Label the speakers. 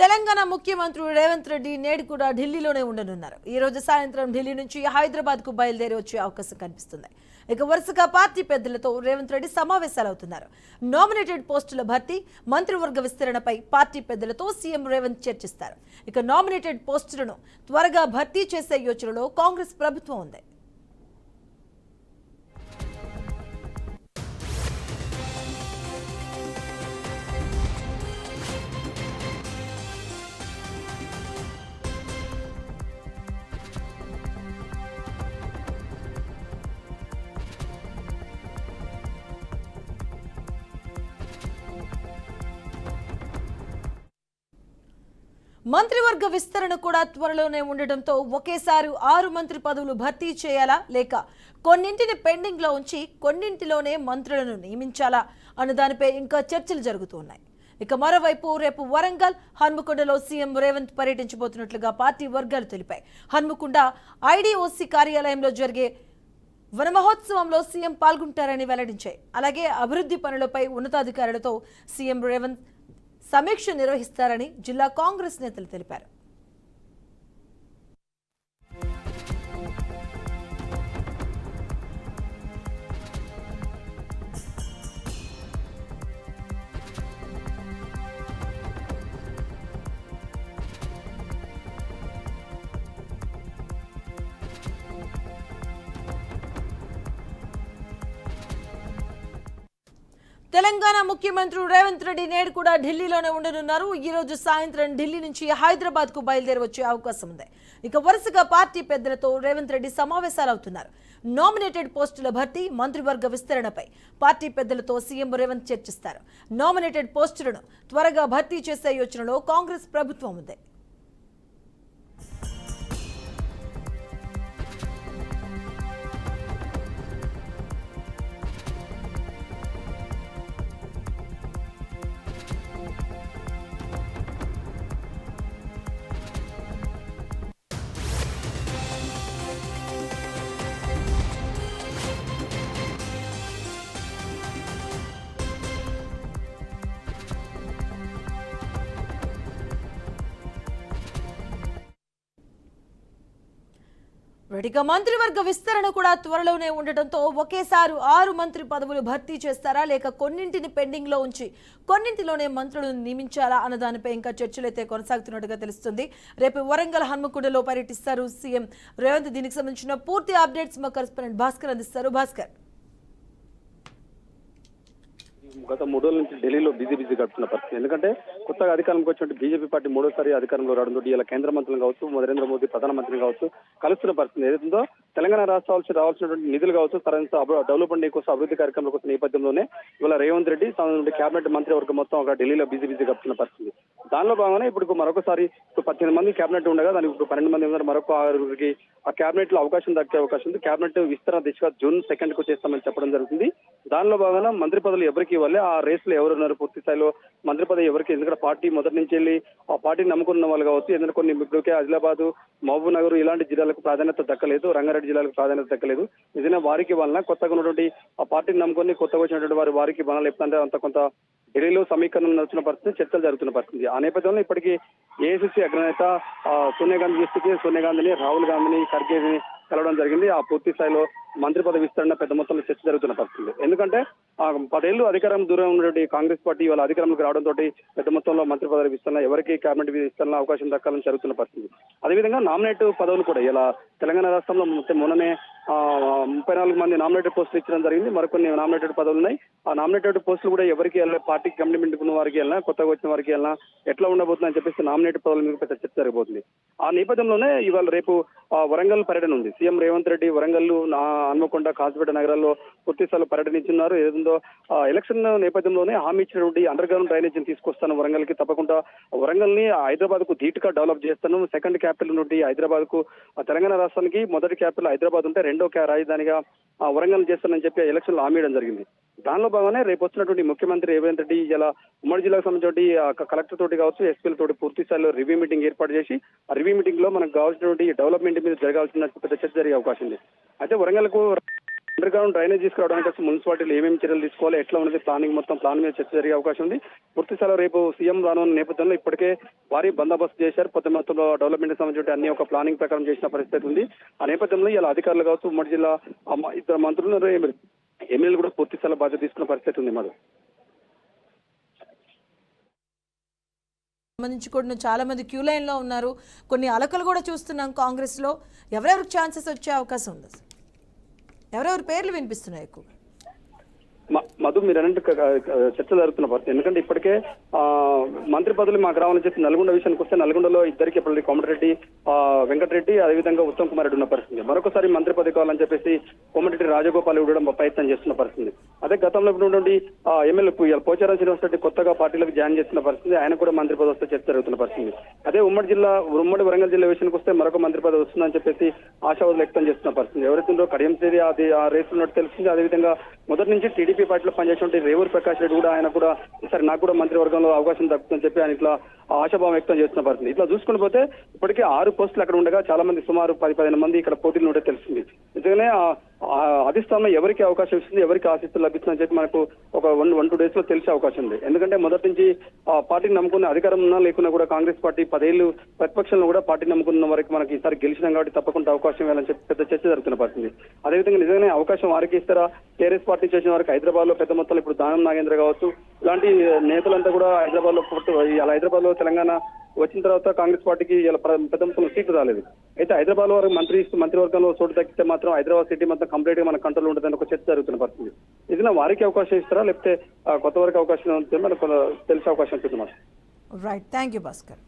Speaker 1: తెలంగాణ ముఖ్యమంత్రి రేవంత్ రెడ్డి నేడు కూడా ఢిల్లీలోనే ఉండనున్నారు. ఈ రోజు సాయంత్రం ఢిల్లీ నుంచి హైదరాబాద్కు బయలుదేరి వచ్చే అవకాశం కనిపిస్తుంది. ఇక వరుసగా పార్టీ పెద్దలతో రేవంత్ రెడ్డి సమావేశాలు అవుతున్నారు నామినేటెడ్ పోస్టుల భర్తీ మంత్రివర్గ విస్తరణపై పార్టీ పెద్దలతో సీఎం రేవంత్ చర్చిస్తారు. ఇక నామినేటెడ్ పోస్టులను త్వరగా భర్తీ చేసే యోచనలో కాంగ్రెస్ ప్రభుత్వం ఉంది. మంత్రివర్గ విస్తరణ కూడా త్వరలోనే ఉండడంతో ఒకేసారి ఆరు మంత్రి పదవులు భర్తీ చేయాలా? లేక కొన్నింటిని పెండింగ్లో ఉంచి కొన్నింటిలోనే మంత్రులను నియమించాలా? అన్న దానిపై ఇంకా చర్చలు జరుగుతున్నాయి. ఇక మరోవైపు రేపు వరంగల్ హన్మకొండలో సీఎం రేవంత్ పర్యటించబోతున్నట్లుగా పార్టీ వర్గాలు తెలిపాయి. హన్మకొండ ఐడిఓసి కార్యాలయంలో జరిగే వన మహోత్సవంలో సీఎం పాల్గొంటారని వెల్లడించాయి. అలాగే అభివృద్ధి పనులపై ఉన్నతాధికారులతో సీఎం రేవంత్ సమీక్ష నిర్వహిస్తారని జిల్లా కాంగ్రెస్ నేతలు తెలిపారు. తెలంగాణ ముఖ్యమంత్రి రేవంత్ రెడ్డి నేడు కూడా ఢిల్లీలోనే ఉండనున్నారు. ఈ రోజు సాయంత్రం ఢిల్లీ నుంచి హైదరాబాద్కు బయలుదేరి వచ్చే అవకాశం ఉంది. ఇక వరుసగా పార్టీ పెద్దలతో రేవంత్ రెడ్డి సమావేశాలు అవుతున్నారు నామినేటెడ్ పోస్టుల భర్తీ మంత్రివర్గ విస్తరణపై పార్టీ పెద్దలతో సీఎం రేవంత్ చర్చిస్తారు. నామినేటెడ్ పోస్టులను త్వరగా భర్తీ చేసే యోచనలో కాంగ్రెస్ ప్రభుత్వం ఉంది. ఇక మంత్రివర్గ విస్తరణ కూడా త్వరలోనే ఉండటంతో ఒకేసారి ఆరు మంత్రి పదవులు భర్తీ చేస్తారా లేక కొన్నింటిని పెండింగ్లో ఉంచి కొన్నింటిలోనే మంత్రులను నియమించాలా అన్న దానిపై ఇంకా చర్చలైతే కొనసాగుతున్నట్టుగా తెలుస్తుంది. రేపు వరంగల్ హన్మకొండలో పర్యటిస్తారు సీఎం రేవంత్. దీనికి సంబంధించిన పూర్తి అప్డేట్స్ మా కరెస్పాండెంట్ భాస్కర్ అందిస్తారు. భాస్కర్.
Speaker 2: గత మూడు రోజుల నుంచి ఢిల్లీలో బిజీ బిజీ గడుపుతున్న పరిస్థితి. ఎందుకంటే కొత్తగా అధికారంలోకి వచ్చినట్టు బీజేపీ పార్టీ మూడోసారి అధికారంలో రావడంతో ఇలా కేంద్ర మంత్రులు కావచ్చు నరేంద్ర మోదీ ప్రధానమంత్రి కావచ్చు కలుస్తున్న పరిస్థితి ఏదైతుందో తెలంగాణ రాష్ట్రాలకు రావాల్సినటువంటి నిధులు కావచ్చు తరంత డెవలప్మెంట్ కోసం అభివృద్ధి కార్యక్రమాల కోసం నేపథ్యంలోనే ఇవాళ రేవంత్ రెడ్డి తన కేబినెట్ మంత్రివర్గం మొత్తం అక్కడ ఢిల్లీలో బిజీ బిజీ గడుపుతున్న పరిస్థితి. దానిలో భాగంగానే ఇప్పుడు మరొకసారి ఇప్పుడు పద్దెనిమిది మంది కేబినెట్ ఉండగా దానికి ఇప్పుడు పన్నెండు మంది ఉన్నారు. మరొక ఆరుగురికి ఆ కేబినెట్లో అవకాశం దక్కే అవకాశం ఉంది. కేబినెట్ విస్తరణ దిశగా జూన్ సెకండ్కు చేస్తామని చెప్పడం జరుగుతుంది. దానిలో భాగంగా మంత్రి పదవులు ఎవరికి ఇవ్వాలి ఆ రేస్లో ఎవరున్నారు పూర్తి స్థాయిలో మంత్రి పదవి ఎవరికి? ఎందుకంటే పార్టీ మొదటి నుంచి వెళ్ళి ఆ పార్టీని నమ్ముకున్న వాళ్ళు కావచ్చు ఎందుకంటే కొన్ని ఇప్పటికే ఆదిలాబాద్ మహబూబ్ నగర్ ఇలాంటి జిల్లాలకు ప్రాధాన్యత దక్కలేదు. రంగారెడ్డి జిల్లాలకు ప్రాధాన్యత దక్కలేదు. నిజంగా వారికి వలన కొత్తగా ఉన్నటువంటి ఆ పార్టీని నమ్ముకొని కొత్తగా వచ్చినటువంటి వారి వారికి వలన లేకపోతే అంత కొంత ఢిల్లీలో సమీకరణ నడుస్తున్న పరిస్థితి చర్చలు జరుగుతున్న పరిస్థితి. ఆ నేపథ్యంలో ఇప్పటికీ ఏఐసిసి అగ్రనేత సోనియా గాంధీ దృష్టికి సోనియా గాంధీని రాహుల్ గాంధీని ఖర్గేని కలవడం జరిగింది. ఆ పూర్తి స్థాయిలో మంత్రి పదవి విస్తరణ పెద్ద మొత్తంలో చర్చ జరుగుతున్న పరిస్థితి. ఎందుకంటే ఆ, పదేళ్ళు అధికారం దూరం ఉన్నటువంటి కాంగ్రెస్ పార్టీ వాళ్ళ అధికారంలోకి రావడంతో పెద్ద మొత్తంలో మంత్రి పదవి విస్తరణ ఎవరికి కేబినెట్ విస్తరణ అవకాశం దక్కాలని జరుగుతున్న పరిస్థితి. అదేవిధంగా నామినేట్ పదవులు కూడా ఇలా తెలంగాణ రాష్ట్రంలో మొత్తం మొన్ననే ముప్పై నాలుగు మంది నామినేటెడ్ పోస్టులు ఇచ్చడం జరిగింది. మరికొన్ని నామినేటెడ్ పదవులు ఉన్నాయి. ఆ నామినేటెడ్ పోస్టులు కూడా ఎవరికి వెళ్ళినా పార్టీకి కమిట్మెంట్ ఉన్న వారికి వెళ్ళినా కొత్తగా వచ్చిన వారికి వెళ్ళినా ఎట్లా ఉండబోతుందని చెప్పేసి నామినేటెడ్ పదవుల మీద పెద్ద చర్చ జరగబోతుంది. ఆ నేపథ్యంలోనే ఇవాళ రేపు ఆ, వరంగల్ పర్యటన ఉంది. సీఎం రేవంత్ రెడ్డి వరంగల్ హన్మకొండ కాసిపేట నగరాల్లో పూర్తి పర్యటనించున్నారు ఏదో ఎలక్షన్ నేపథ్యంలోనే హామీ ఇచ్చినటువంటి అండర్ గ్రౌండ్ డ్రైనేజీని తీసుకొస్తాను వరంగల్కి తప్పకుండా. వరంగల్ని హైదరాబాద్కు ధీటుగా డెవలప్ చేస్తాను. సెకండ్ క్యాపిటల్ నుండి హైదరాబాద్కు తెలంగాణ రాష్ట్రానికి మొదటి క్యాపిటల్ హైదరాబాద్ ఉంటే రెండో క్యా- రాజధానిగా వరంగల్ చేస్తానని చెప్పి ఎలక్షన్లు హామీ ఇవ్వడం జరిగింది. దానిలో భాగంగానే రేపు వచ్చినటువంటి ముఖ్యమంత్రి రేవంత్ రెడ్డి ఇలా ఉమ్మడి జిల్లాకు సంబంధించి కలెక్టర్ తోటి కావచ్చు ఎస్పీల తోటి పూర్తి స్థాయిలో రివ్యూ మీటింగ్ ఏర్పాటు చేసి ఆ రివ్యూ మీటింగ్లో మనకు కావాల్సినటువంటి డెవలప్మెంట్ మీద జరగాల్సిన పెద్ద చర్చ జరిగే అవకాశం ఉంది. అయితే వరంగల్కు అండర్ గ్రౌండ్ డ్రైనేజ్ తీసుకురావడానికి వచ్చి మున్సిపాలిటీలు ఏమేమి చర్యలు తీసుకోవాలి ఎట్లా ఉన్నది ప్లానింగ్ మొత్తం ప్లాన్ మీద చర్చ జరిగే అవకాశం ఉంది. పూర్తి స్థాయిలో రేపు సీఎం రానున్న నేపథ్యంలో ఇప్పటికే భారీ బందోబస్తు చేశారు. పెద్ద మొత్తంలో డెవలప్మెంట్ సంబంధించి అన్ని ఒక ప్లానింగ్ ప్రకారం చేసిన పరిస్థితి ఉంది. ఆ నేపథ్యంలో ఇలా అధికారులు కావచ్చు ఉమ్మడి జిల్లా ఇద్దరు మంత్రులు ఎమ్మెల్యేలు కూడా పూర్తి స్థాయిలో బాధ్యత తీసుకున్న పరిస్థితి ఉంది మాధవ్
Speaker 1: సంబంధించి కూడా చాలా మంది క్యూ లైన్లో ఉన్నారు. కొన్ని అలకలు కూడా చూస్తున్నాం కాంగ్రెస్లో. ఎవరెవరికి ఛాన్సెస్ వచ్చే అవకాశం ఉంది? ఎవరెవరి పేర్లు వినిపిస్తున్నాయి ఎక్కువ
Speaker 2: మధు మీరు అన్నట్టు చర్చ జరుగుతున్న పరిస్థితి ఎందుకంటే ఇప్పటికే ఆ, మంత్రి పదవులు మాకు రావాలని చెప్పి నల్గొండ విషయానికి వస్తే నల్గొండలో ఇద్దరికి ఇప్పుడు కోమటిరెడ్డి వెంకటరెడ్డి అదేవిధంగా ఉత్తమ్ కుమార్ రెడ్డి ఉన్న పరిస్థితి. మరొకసారి మంత్రి పదవి కావాలని చెప్పేసి కోమటిరెడ్డి రాజగోపాల్ ఇవ్వడం ప్రయత్నం చేస్తున్న పరిస్థితి. అదే గతంలో ఉన్నటువంటి ఎమ్మెల్యే పోచారం శ్రీనివాస్ రెడ్డి కొత్తగా పార్టీలకు జాయిన్ చేస్తున్న పరిస్థితి ఆయన కూడా మంత్రి పదవి వస్తే చర్చ జరుగుతున్న పరిస్థితి. అదే ఉమ్మడి జిల్లా ఉమ్మడి వరంగల్ జిల్లా విషయానికి వస్తే మరొక మంత్రి పదవి వస్తుందని చెప్పేసి ఆశావాదులు వ్యక్తం చేస్తున్న పరిస్థితి. ఎవరైతే కడియం తేదీ అది ఆ రేసు ఉన్నట్టు తెలిసింది అదేవిధంగా మొదటి నుంచి టీడీపీ పార్టీలో పనిచేసినటువంటి రేవూరు ప్రకాష్ రెడ్డి కూడా ఆయన కూడా సరే నాకు కూడా మంత్రివర్గంలో అవకాశం దక్కుతుందని చెప్పి ఆయన ఇట్లా ఆశాభావం వ్యక్తం చేస్తున్న పరిస్థితి. ఇట్లా చూసుకుని పోతే ఇప్పటికే ఆరు పోస్టులు అక్కడ ఉండగా చాలా మంది సుమారు పది పదిహేను మంది ఇక్కడ పోటీలు ఉంటే తెలిసింది నిజంగానే అధిష్టానం ఎవరికి అవకాశం ఇస్తుంది ఎవరికి ఆశిస్తులు లభిస్తుందని చెప్పి మనకు ఒక వన్ వన్ టూ డేస్లో తెలిసే అవకాశం ఉంది. ఎందుకంటే మొదటి నుంచి ఆ పార్టీని నమ్ముకున్న అధికారం ఉన్నా లేకున్నా కూడా కాంగ్రెస్ పార్టీ పదేళ్ళు ప్రతిపక్షంలో కూడా పార్టీ నమ్ముకున్న వరకు మనకి ఈసారి గెలిచినాం కాబట్టి తప్పకుండా అవకాశం ఇవ్వాలని చెప్పి పెద్ద చర్చ జరుగుతున్న పరిస్థితి. అదేవిధంగా నిజంగానే అవకాశం వారికి ఇస్తారా? టీఆర్ఎస్ పార్టీ చేసిన వారికి హైదరాబాద్లో పెద్ద మొత్తంలో ఇప్పుడు దానం నాగేంద్ర కావచ్చు. ఇలాంటి నేతలంతా కూడా హైదరాబాద్లో పుట్టు- ఇలా హైదరాబాద్లో తెలంగాణ వచ్చిన తర్వాత కాంగ్రెస్ పార్టీకి ఇలా పెద్ద మొత్తంలో సీట్లు రాలేదు. అయితే హైదరాబాద్ వరకు మంత్రి మంత్రివర్గంలో చోటు దక్కితే మాత్రం హైదరాబాద్ సిటీ మొత్తం కంప్లీట్గా మన కంట్రోల్ ఉంటుందని ఒక చర్చ జరుగుతున్న పరిస్థితి. ఇది వారికి అవకాశం ఇస్తారా? లేకపోతే కొత్త వారికి అవకాశం ఉంటే మనకు తెలిసే అవకాశం ఉంటుంది
Speaker 1: రైట్ థ్యాంక్ యూ భాస్కర్